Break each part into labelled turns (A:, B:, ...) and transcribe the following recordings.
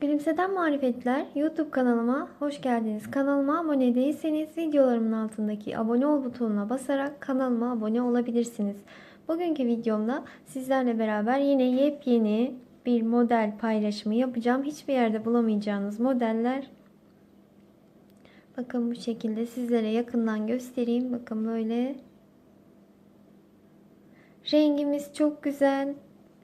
A: Gülümseden Marifetler YouTube kanalıma hoş geldiniz. Kanalıma abone değilseniz videolarımın altındaki abone ol butonuna basarak kanalıma abone olabilirsiniz. Bugünkü videomda sizlerle beraber yine yepyeni bir model paylaşımı yapacağım. Hiçbir yerde bulamayacağınız modeller. Bakın bu şekilde sizlere yakından göstereyim. Bakın böyle. Rengimiz çok güzel.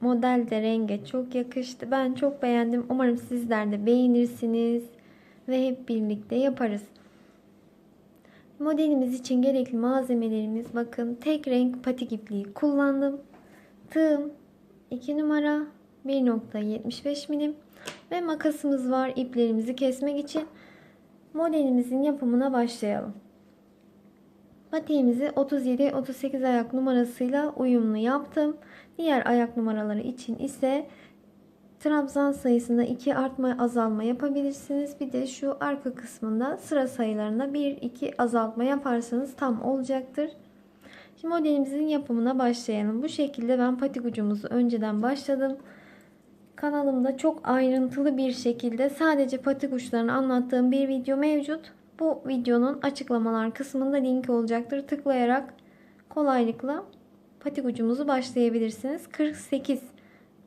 A: Model de renge çok yakıştı. Ben çok beğendim. Umarım sizler de beğenirsiniz. Ve hep birlikte yaparız. Modelimiz için gerekli malzemelerimiz bakın tek renk patik ipliği kullandım. Tığım 2 numara 1.75 milim ve makasımız var iplerimizi kesmek için. Modelimizin yapımına başlayalım. Patiğimizi 37-38 ayak numarasıyla uyumlu yaptım. Diğer ayak numaraları için ise trabzan sayısında 2 artma azalma yapabilirsiniz. Bir de şu arka kısmında sıra sayılarında 1-2 azaltma yaparsanız tam olacaktır. Şimdi modelimizin yapımına başlayalım. Bu şekilde ben patik ucumuzu önceden başladım. Kanalımda çok ayrıntılı bir şekilde sadece patik uçlarını anlattığım bir video mevcut. Bu videonun açıklamalar kısmında linki olacaktır. Tıklayarak kolaylıkla patik ucumuzu başlayabilirsiniz. 48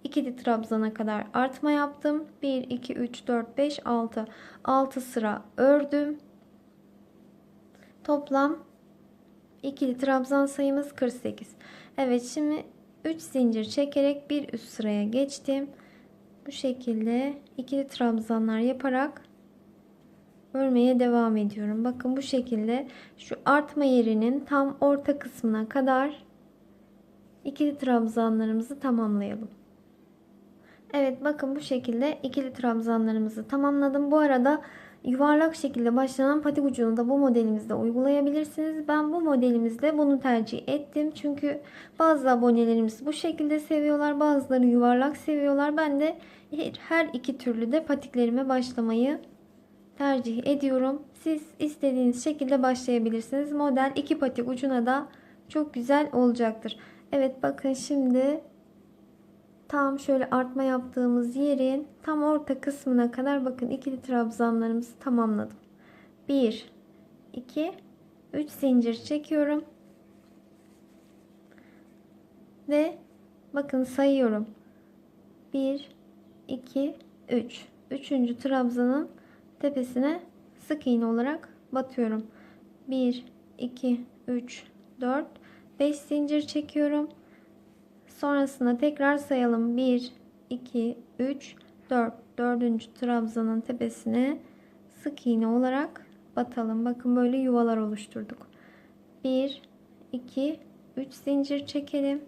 A: ikili trabzana kadar artma yaptım. 1 2 3 4 5 6 6 sıra ördüm. Toplam ikili trabzan sayımız 48. Evet şimdi 3 zincir çekerek bir üst sıraya geçtim. Bu şekilde ikili trabzanlar yaparak örmeye devam ediyorum. Bakın bu şekilde şu artma yerinin tam orta kısmına kadar ikili trabzanlarımızı tamamlayalım. Evet bakın bu şekilde ikili trabzanlarımızı tamamladım. Bu arada yuvarlak şekilde başlanan patik ucunu da bu modelimizde uygulayabilirsiniz. Ben bu modelimizde bunu tercih ettim. Çünkü bazı abonelerimiz bu şekilde seviyorlar. Bazıları yuvarlak seviyorlar. Ben de her iki türlü de patiklerime başlamayı tercih ediyorum. Siz istediğiniz şekilde başlayabilirsiniz. Model iki patik ucuna da çok güzel olacaktır. Evet bakın şimdi tam şöyle artma yaptığımız yerin tam orta kısmına kadar bakın ikili trabzanlarımızı tamamladım. 1 2 3 zincir çekiyorum. Ve bakın sayıyorum. 1 2 3 üçüncü trabzanın tepesine sık iğne olarak batıyorum. 1 2 3 4 5 zincir çekiyorum. Sonrasında tekrar sayalım. 1 2 3 4 dördüncü trabzanın tepesine sık iğne olarak batalım. Bakın böyle yuvalar oluşturduk. 1 2 3 zincir çekelim.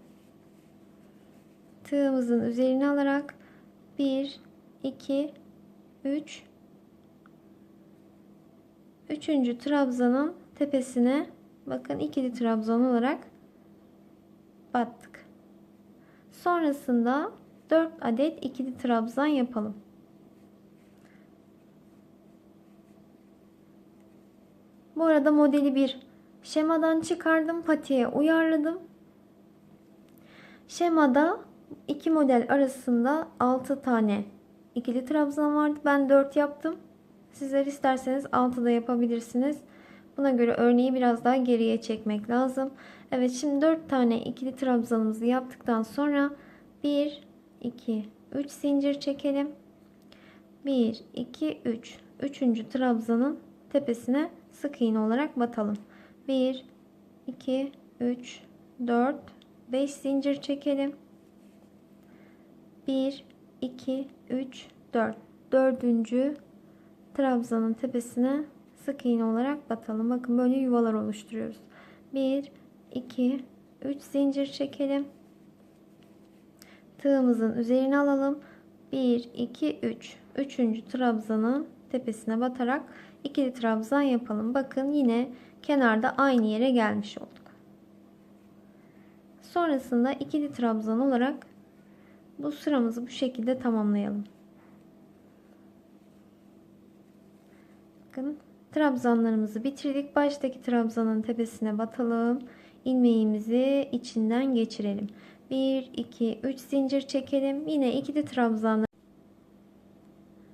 A: Tığımızın üzerine alarak 1 2 3 Üçüncü trabzanın tepesine bakın ikili trabzan olarak battık. Sonrasında 4 adet ikili trabzan yapalım. Bu arada modeli bir şemadan çıkardım, patiğe uyarladım. Şemada iki model arasında 6 tane ikili trabzan vardı. Ben 4 yaptım. Sizler isterseniz 6 da yapabilirsiniz. Buna göre örneği biraz daha geriye çekmek lazım. Evet şimdi 4 tane ikili trabzanımızı yaptıktan sonra 1 2 3 zincir çekelim. 1 2 3 3. trabzanın tepesine sık iğne olarak batalım. 1 2 3 4 5 zincir çekelim. 1 2 3 4 dördüncü trabzanın tepesine sık iğne olarak batalım. Bakın böyle yuvalar oluşturuyoruz. 1 2 3 zincir çekelim. Tığımızın üzerine alalım. 1 2 3 3. trabzanın tepesine batarak ikili trabzan yapalım. Bakın yine kenarda aynı yere gelmiş olduk. Sonrasında ikili trabzan olarak bu sıramızı bu şekilde tamamlayalım. Bakın trabzanlarımızı bitirdik. Baştaki trabzanın tepesine batalım. ilmeğimizi içinden geçirelim. 1 2 3 zincir çekelim. Yine ikili trabzanlar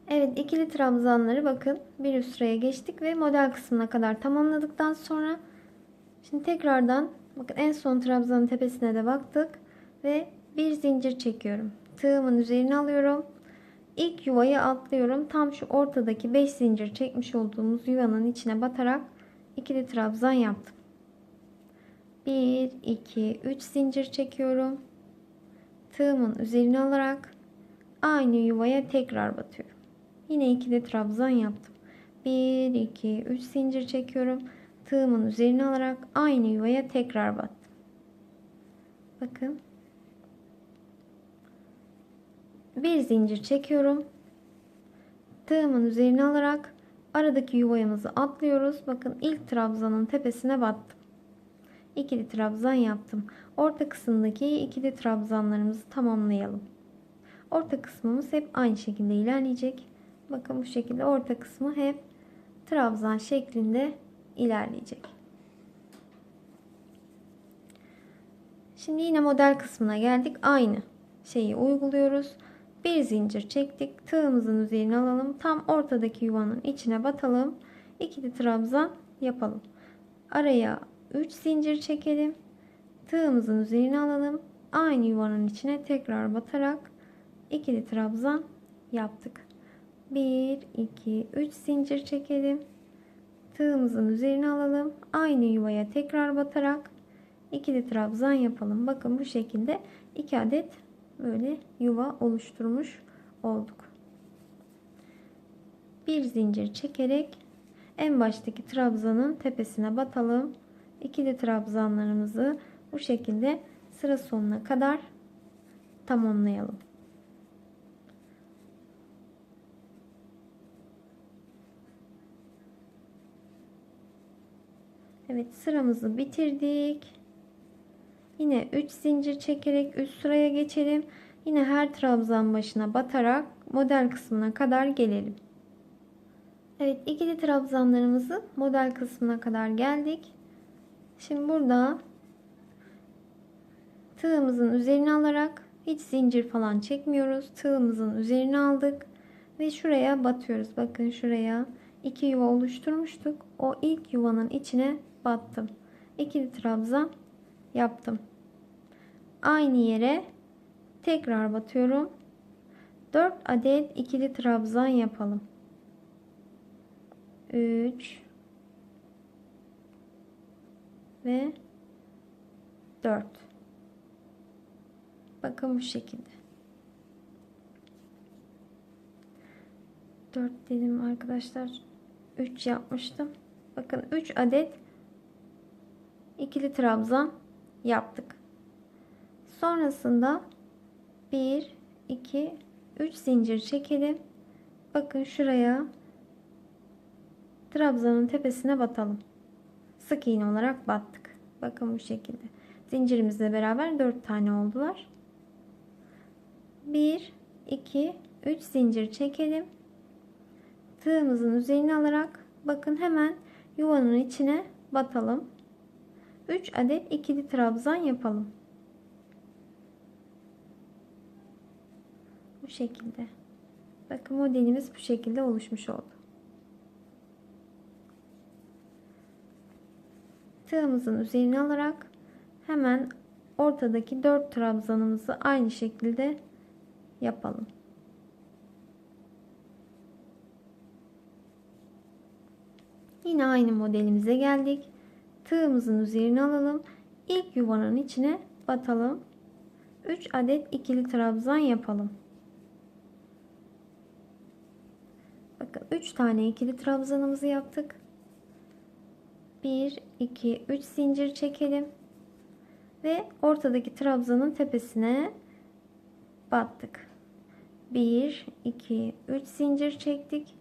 A: Evet ikili trabzanları bakın bir üst sıraya geçtik ve model kısmına kadar tamamladıktan sonra şimdi tekrardan bakın en son trabzanın tepesine de baktık ve bir zincir çekiyorum. Tığımın üzerine alıyorum. İlk yuvayı atlıyorum. Tam şu ortadaki 5 zincir çekmiş olduğumuz yuvanın içine batarak ikili trabzan yaptım. 1 2 3 zincir çekiyorum. Tığımın üzerine alarak aynı yuvaya tekrar batıyorum. Yine ikili trabzan yaptım. 1 2 3 zincir çekiyorum. Tığımın üzerine alarak aynı yuvaya tekrar battım. Bakın. Bir zincir çekiyorum. Tığımın üzerine alarak aradaki yuvayımızı atlıyoruz. Bakın ilk trabzanın tepesine battım. İkili trabzan yaptım. Orta kısımdaki ikili trabzanlarımızı tamamlayalım. Orta kısmımız hep aynı şekilde ilerleyecek. Bakın bu şekilde orta kısmı hep trabzan şeklinde ilerleyecek. Şimdi yine model kısmına geldik. Aynı şeyi uyguluyoruz. Bir zincir çektik. Tığımızın üzerine alalım. Tam ortadaki yuvanın içine batalım. İkili trabzan yapalım. Araya 3 zincir çekelim. Tığımızın üzerine alalım. Aynı yuvanın içine tekrar batarak ikili trabzan yaptık. 1 2 3 zincir çekelim. Tığımızın üzerine alalım. Aynı yuvaya tekrar batarak ikili trabzan yapalım. Bakın bu şekilde 2 adet böyle yuva oluşturmuş olduk. Bir zincir çekerek en baştaki trabzanın tepesine batalım. İkili trabzanlarımızı bu şekilde sıra sonuna kadar tamamlayalım. Evet sıramızı bitirdik. Yine 3 zincir çekerek üst sıraya geçelim. Yine her trabzan başına batarak model kısmına kadar gelelim. Evet ikili trabzanlarımızı model kısmına kadar geldik. Şimdi burada tığımızın üzerine alarak hiç zincir falan çekmiyoruz. Tığımızın üzerine aldık ve şuraya batıyoruz. Bakın şuraya iki yuva oluşturmuştuk. O ilk yuvanın içine battım. İkili trabzan yaptım. Aynı yere tekrar batıyorum. 4 adet ikili trabzan yapalım. 3 ve 4. Bakın bu şekilde. 4 dedim arkadaşlar. 3 yapmıştım. Bakın 3 adet ikili trabzan yaptık. Sonrasında 1 2 3 zincir çekelim. Bakın şuraya trabzanın tepesine batalım. Sık iğne olarak battık. Bakın bu şekilde. Zincirimizle beraber 4 tane oldular. 1 2 3 zincir çekelim. Tığımızın üzerine alarak bakın hemen yuvanın içine batalım. 3 adet ikili trabzan yapalım. Bu şekilde. Bakın modelimiz bu şekilde oluşmuş oldu. Tığımızın üzerine alarak hemen ortadaki 4 trabzanımızı aynı şekilde yapalım. Yine aynı modelimize geldik. Tığımızın üzerine alalım. İlk yuvanın içine batalım. 3 adet ikili trabzan yapalım. Bakın 3 tane ikili trabzanımızı yaptık. 1 2 3 zincir çekelim. Ve ortadaki trabzanın tepesine battık. 1 2 3 zincir çektik.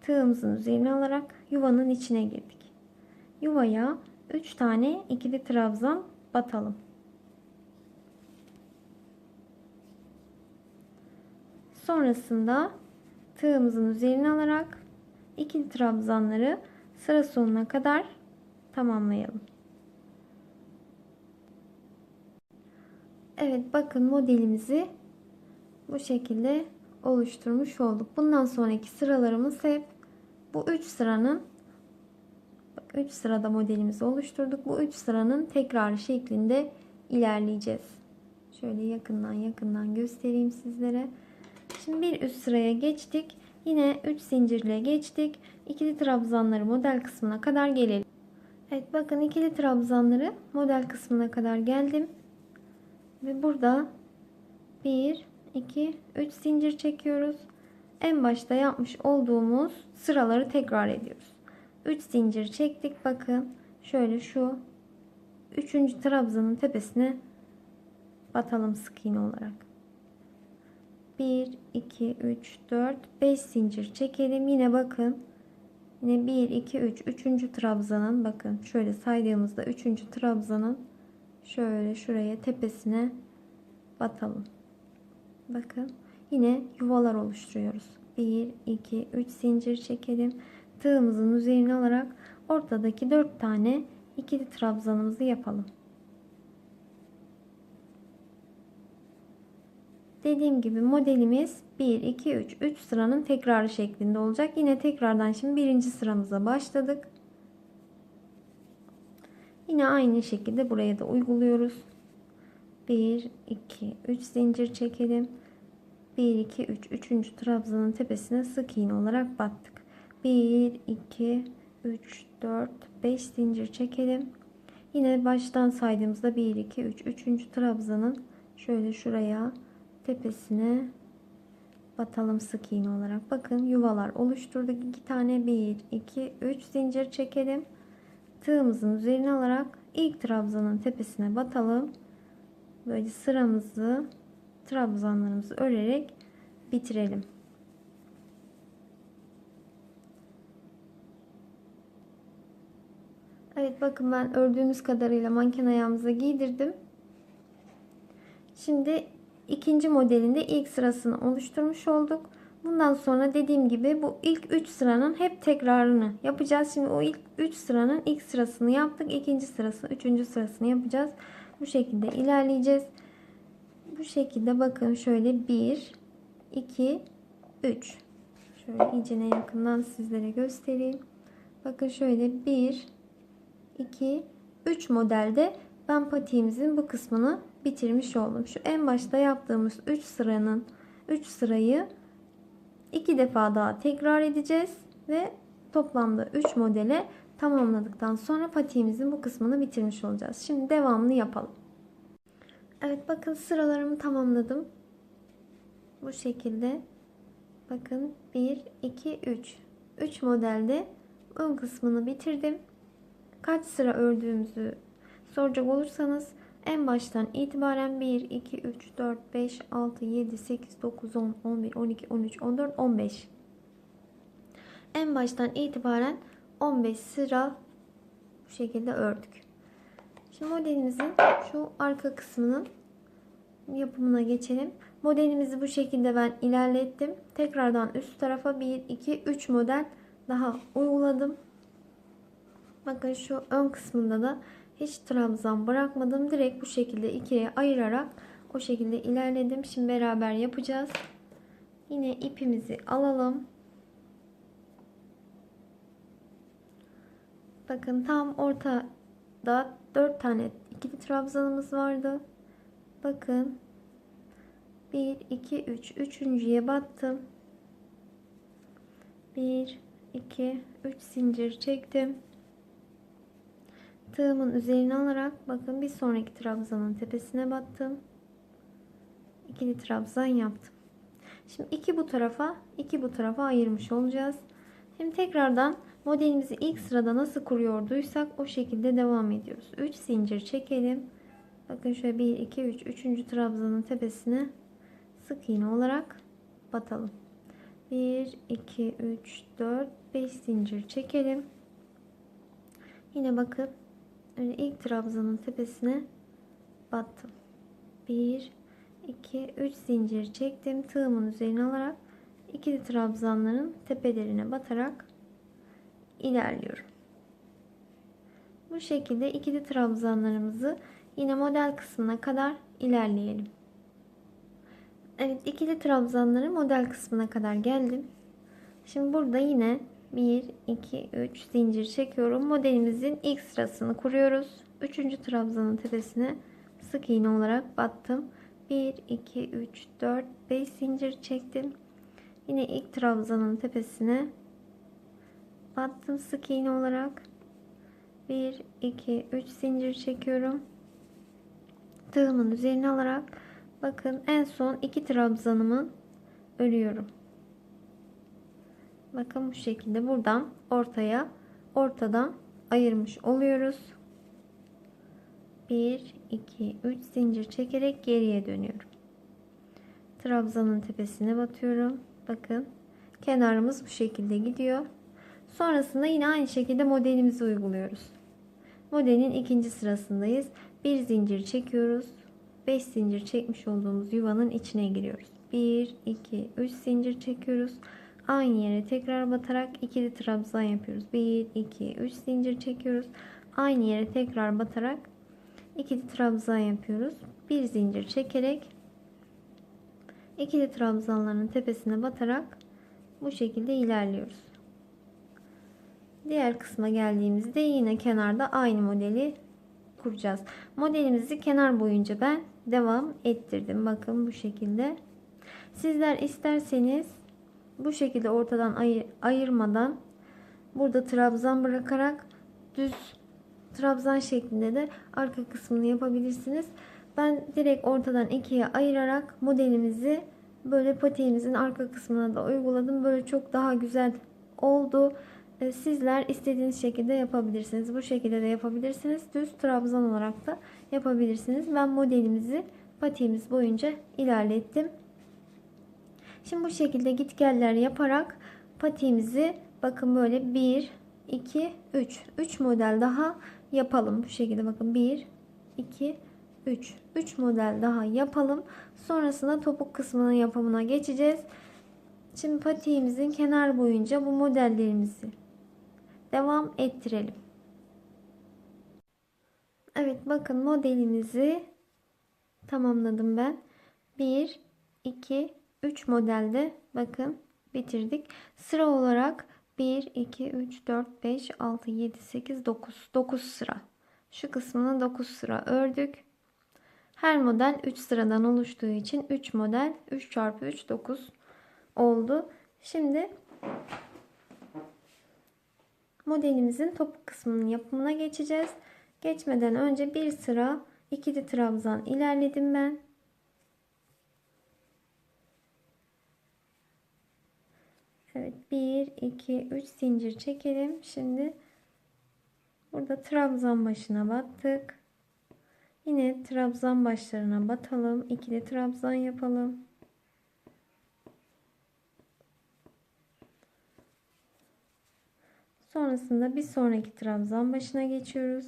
A: Tığımızın üzerine alarak yuvanın içine girdik. Yuvaya 3 tane ikili trabzan batalım. Sonrasında tığımızın üzerine alarak ikili trabzanları sıra sonuna kadar tamamlayalım. Evet bakın modelimizi bu şekilde oluşturmuş olduk. Bundan sonraki sıralarımız hep bu 3 sıranın 3 sırada modelimizi oluşturduk. Bu 3 sıranın tekrarı şeklinde ilerleyeceğiz. Şöyle yakından yakından göstereyim sizlere. Şimdi bir üst sıraya geçtik. Yine 3 zincirle geçtik. İkili trabzanları model kısmına kadar gelelim. Evet bakın ikili trabzanları model kısmına kadar geldim. Ve burada 1, 2, 3 zincir çekiyoruz. En başta yapmış olduğumuz sıraları tekrar ediyoruz. 3 zincir çektik. Bakın şöyle şu 3. trabzanın tepesine batalım sık iğne olarak. 1, 2, 3, 4, 5 zincir çekelim. Yine bakın. Yine 1, 2, 3. 3. trabzanın bakın şöyle saydığımızda 3. trabzanın şöyle şuraya tepesine batalım. Bakın yine yuvalar oluşturuyoruz. 1, 2, 3 zincir çekelim. Tığımızın üzerine alarak ortadaki 4 tane ikili trabzanımızı yapalım. Dediğim gibi modelimiz 1, 2, 3. 3 sıranın tekrarı şeklinde olacak. Yine tekrardan şimdi birinci sıramıza başladık. Yine aynı şekilde buraya da uyguluyoruz. 1, 2, 3 zincir çekelim. 1, 2, 3. 3. trabzanın tepesine sık iğne olarak battık. 1, 2, 3, 4, 5 zincir çekelim. Yine baştan saydığımızda 1, 2, 3. 3. trabzanın şöyle şuraya tepesine batalım sık iğne olarak. Bakın yuvalar oluşturduk. 2 tane 1, 2, 3 zincir çekelim. Tığımızın üzerine alarak ilk trabzanın tepesine batalım. Böyle sıramızı trabzanlarımızı örerek bitirelim. Evet bakın ben ördüğümüz kadarıyla manken ayağımıza giydirdim. Şimdi ikinci modelinde ilk sırasını oluşturmuş olduk. Bundan sonra dediğim gibi bu ilk 3 sıranın hep tekrarını yapacağız. Şimdi o ilk 3 sıranın ilk sırasını yaptık. ikinci sırasını, üçüncü sırasını yapacağız. Bu şekilde ilerleyeceğiz. Bu şekilde bakın şöyle 1, 2, 3. Şöyle iyicene yakından sizlere göstereyim. Bakın şöyle 1, 2, 3 modelde ben patiğimizin bu kısmını bitirmiş oldum. Şu en başta yaptığımız 3 sıranın 3 sırayı 2 defa daha tekrar edeceğiz ve toplamda 3 modele tamamladıktan sonra patiğimizin bu kısmını bitirmiş olacağız. Şimdi devamını yapalım. Evet bakın sıralarımı tamamladım. Bu şekilde bakın 1 2 3 3 modelde ön kısmını bitirdim kaç sıra ördüğümüzü soracak olursanız en baştan itibaren 1, 2, 3, 4, 5, 6, 7, 8, 9, 10, 11, 12, 13, 14, 15. En baştan itibaren 15 sıra bu şekilde ördük. Şimdi modelimizin şu arka kısmının yapımına geçelim. Modelimizi bu şekilde ben ilerlettim. Tekrardan üst tarafa 1, 2, 3 model daha uyguladım. Bakın şu ön kısmında da hiç trabzan bırakmadım. Direkt bu şekilde ikiye ayırarak o şekilde ilerledim. Şimdi beraber yapacağız. Yine ipimizi alalım. Bakın tam ortada 4 tane ikili trabzanımız vardı. Bakın 1 2 3 üçüncüye battım. 1 2 3 zincir çektim tığımın üzerine alarak bakın bir sonraki trabzanın tepesine battım. İkili trabzan yaptım. Şimdi iki bu tarafa, iki bu tarafa ayırmış olacağız. Şimdi tekrardan modelimizi ilk sırada nasıl kuruyorduysak o şekilde devam ediyoruz. 3 zincir çekelim. Bakın şöyle 1 2 3 3. trabzanın tepesine sık iğne olarak batalım. 1 2 3 4 5 zincir çekelim. Yine bakın Öyle ilk trabzanın tepesine battım. 1 2 3 zincir çektim. Tığımın üzerine alarak ikili trabzanların tepelerine batarak ilerliyorum. Bu şekilde ikili trabzanlarımızı yine model kısmına kadar ilerleyelim. Evet ikili trabzanları model kısmına kadar geldim. Şimdi burada yine 1, 2, 3 zincir çekiyorum. Modelimizin ilk sırasını kuruyoruz. Üçüncü trabzanın tepesine sık iğne olarak battım. 1, 2, 3, 4, 5 zincir çektim. Yine ilk trabzanın tepesine battım sık iğne olarak. 1, 2, 3 zincir çekiyorum. Tığımın üzerine alarak bakın en son iki trabzanımı örüyorum. Bakın bu şekilde buradan ortaya ortadan ayırmış oluyoruz. 1 2 3 zincir çekerek geriye dönüyorum. Trabzanın tepesine batıyorum. Bakın kenarımız bu şekilde gidiyor. Sonrasında yine aynı şekilde modelimizi uyguluyoruz. Modelin ikinci sırasındayız. Bir zincir çekiyoruz. 5 zincir çekmiş olduğumuz yuvanın içine giriyoruz. 1 2 3 zincir çekiyoruz. Aynı yere tekrar batarak ikili trabzan yapıyoruz. 1 2 3 zincir çekiyoruz. Aynı yere tekrar batarak ikili trabzan yapıyoruz. Bir zincir çekerek ikili trabzanların tepesine batarak bu şekilde ilerliyoruz. Diğer kısma geldiğimizde yine kenarda aynı modeli kuracağız. Modelimizi kenar boyunca ben devam ettirdim. Bakın bu şekilde. Sizler isterseniz bu şekilde ortadan ayır, ayırmadan burada trabzan bırakarak düz trabzan şeklinde de arka kısmını yapabilirsiniz. Ben direkt ortadan ikiye ayırarak modelimizi böyle patiğimizin arka kısmına da uyguladım. Böyle çok daha güzel oldu. Ee, sizler istediğiniz şekilde yapabilirsiniz. Bu şekilde de yapabilirsiniz. Düz trabzan olarak da yapabilirsiniz. Ben modelimizi patiğimiz boyunca ilerlettim. Şimdi bu şekilde gitgeller yaparak patiğimizi bakın böyle 1 2 3 3 model daha yapalım. Bu şekilde bakın 1 2 3 3 model daha yapalım. Sonrasında topuk kısmının yapımına geçeceğiz. Şimdi patiğimizin kenar boyunca bu modellerimizi devam ettirelim. Evet bakın modelimizi tamamladım ben. 1 2 3 modelde bakın bitirdik. Sıra olarak 1 2 3 4 5 6 7 8 9 9 sıra. Şu kısmını 9 sıra ördük. Her model 3 sıradan oluştuğu için 3 model 3 çarpı 3 9 oldu. Şimdi modelimizin topuk kısmının yapımına geçeceğiz. Geçmeden önce bir sıra ikili trabzan ilerledim ben. Evet 1 2 3 zincir çekelim. Şimdi burada trabzan başına battık. Yine trabzan başlarına batalım. İkili trabzan yapalım. Sonrasında bir sonraki trabzan başına geçiyoruz.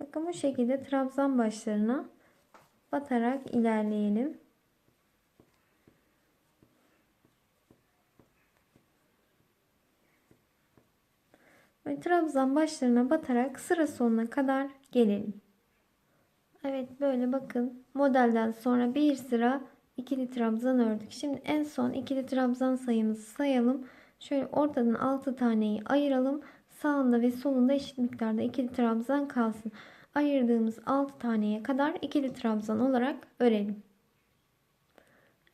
A: Bakın bu şekilde trabzan başlarına batarak ilerleyelim. Ve trabzan başlarına batarak sıra sonuna kadar gelelim. Evet böyle bakın modelden sonra bir sıra ikili trabzan ördük. Şimdi en son ikili trabzan sayımızı sayalım. Şöyle ortadan 6 taneyi ayıralım. Sağında ve solunda eşit miktarda ikili trabzan kalsın. Ayırdığımız 6 taneye kadar ikili trabzan olarak örelim.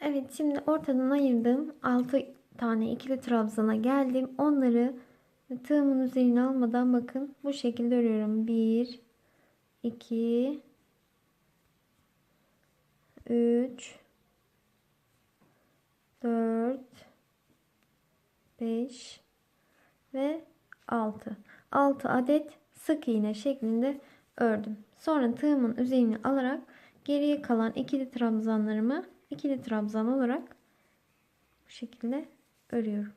A: Evet şimdi ortadan ayırdığım 6 tane ikili trabzana geldim. Onları tığımın üzerine almadan bakın bu şekilde örüyorum. 1 2 3 4 5 ve 6 6 adet sık iğne şeklinde ördüm. Sonra tığımın üzerine alarak geriye kalan ikili trabzanlarımı ikili trabzan olarak bu şekilde örüyorum.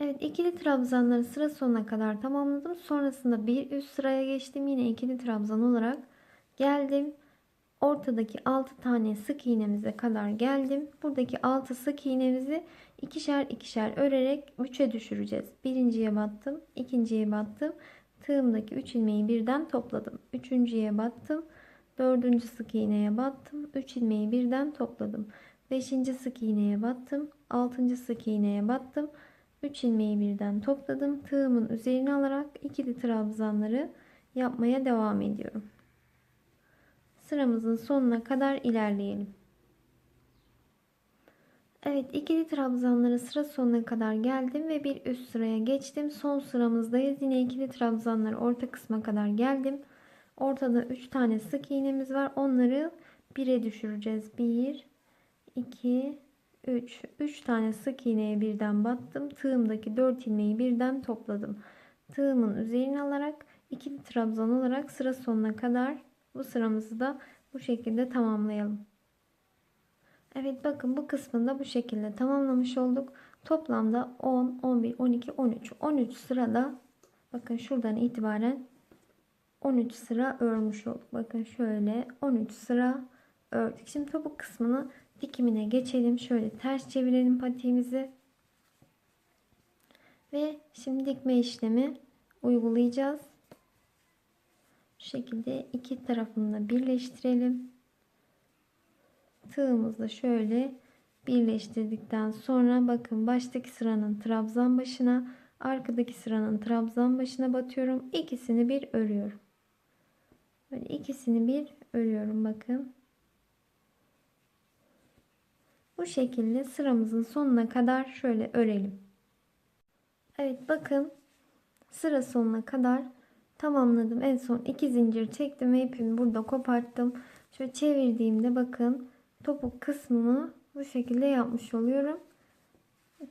A: Evet ikili trabzanları sıra sonuna kadar tamamladım. Sonrasında bir üst sıraya geçtim. Yine ikili trabzan olarak geldim. Ortadaki 6 tane sık iğnemize kadar geldim. Buradaki 6 sık iğnemizi ikişer ikişer örerek 3'e düşüreceğiz. Birinciye battım, ikinciye battım. Tığımdaki 3 ilmeği birden topladım. Üçüncüye battım. Dördüncü sık iğneye battım. 3 ilmeği birden topladım. Beşinci sık iğneye battım. Altıncı sık iğneye battım. 3 ilmeği birden topladım. Tığımın üzerine alarak ikili trabzanları yapmaya devam ediyorum. Sıramızın sonuna kadar ilerleyelim. Evet ikili trabzanlara sıra sonuna kadar geldim ve bir üst sıraya geçtim. Son sıramızdayız. Yine ikili trabzanları orta kısma kadar geldim. Ortada 3 tane sık iğnemiz var. Onları 1'e düşüreceğiz. 1 2 3 3 tane sık iğneye birden battım. Tığımdaki 4 ilmeği birden topladım. Tığımın üzerine alarak ikili trabzan olarak sıra sonuna kadar bu sıramızı da bu şekilde tamamlayalım. Evet bakın bu kısmında bu şekilde tamamlamış olduk. Toplamda 10, 11, 12, 13. 13 sırada bakın şuradan itibaren 13 sıra örmüş olduk. Bakın şöyle 13 sıra ördük. Şimdi topuk kısmını dikimine geçelim. Şöyle ters çevirelim patiğimizi. Ve şimdi dikme işlemi uygulayacağız. Şu şekilde iki tarafını da birleştirelim. Tığımızla şöyle birleştirdikten sonra bakın baştaki sıranın trabzan başına arkadaki sıranın trabzan başına batıyorum. İkisini bir örüyorum. Böyle ikisini bir örüyorum bakın. Bu şekilde sıramızın sonuna kadar şöyle örelim. Evet bakın sıra sonuna kadar tamamladım. En son iki zincir çektim ve ipimi burada koparttım. Şöyle çevirdiğimde bakın topuk kısmını bu şekilde yapmış oluyorum.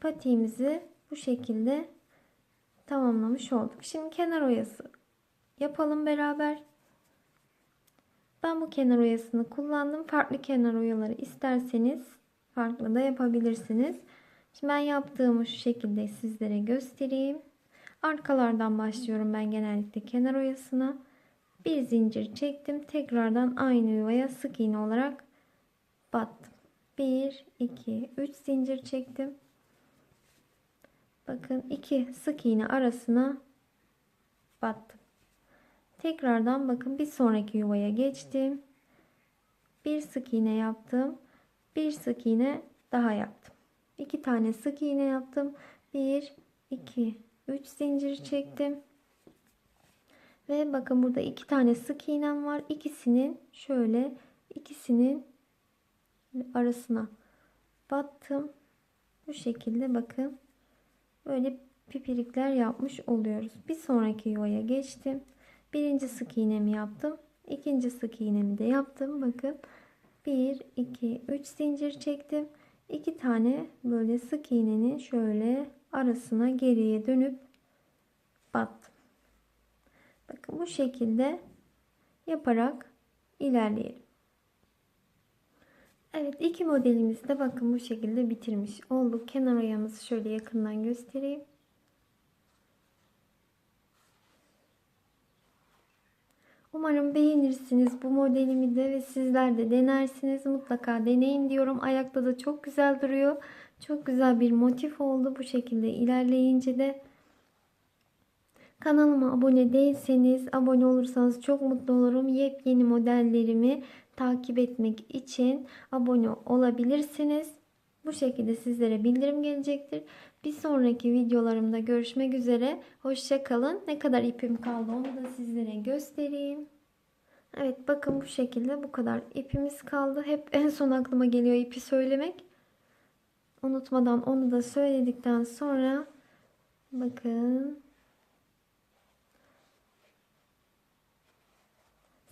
A: Patiğimizi bu şekilde tamamlamış olduk. Şimdi kenar oyası yapalım beraber. Ben bu kenar oyasını kullandım. Farklı kenar oyaları isterseniz farklı da yapabilirsiniz. Şimdi ben yaptığımı şu şekilde sizlere göstereyim. Arkalardan başlıyorum ben genellikle kenar oyasına. Bir zincir çektim. Tekrardan aynı yuvaya sık iğne olarak battım. 1 2 3 zincir çektim. Bakın iki sık iğne arasına battım. Tekrardan bakın bir sonraki yuvaya geçtim. Bir sık iğne yaptım. Bir sık iğne daha yaptım. İki tane sık iğne yaptım. 1 2 3 zincir çektim. Ve bakın burada iki tane sık iğnem var. İkisinin şöyle ikisinin arasına battım. Bu şekilde bakın böyle pipirikler yapmış oluyoruz. Bir sonraki yuvaya geçtim. Birinci sık iğnemi yaptım. İkinci sık iğnemi de yaptım. Bakın 1 2 3 zincir çektim. 2 tane böyle sık iğnenin şöyle arasına geriye dönüp battım. Bakın bu şekilde yaparak ilerleyelim. Evet iki modelimizi de bakın bu şekilde bitirmiş olduk. Kenar oyamızı şöyle yakından göstereyim. Umarım beğenirsiniz bu modelimi de ve sizler de denersiniz. Mutlaka deneyin diyorum. Ayakta da çok güzel duruyor. Çok güzel bir motif oldu. Bu şekilde ilerleyince de kanalıma abone değilseniz abone olursanız çok mutlu olurum. Yepyeni modellerimi takip etmek için abone olabilirsiniz. Bu şekilde sizlere bildirim gelecektir. Bir sonraki videolarımda görüşmek üzere. Hoşça kalın. Ne kadar ipim kaldı onu da sizlere göstereyim. Evet bakın bu şekilde bu kadar ipimiz kaldı. Hep en son aklıma geliyor ipi söylemek. Unutmadan onu da söyledikten sonra bakın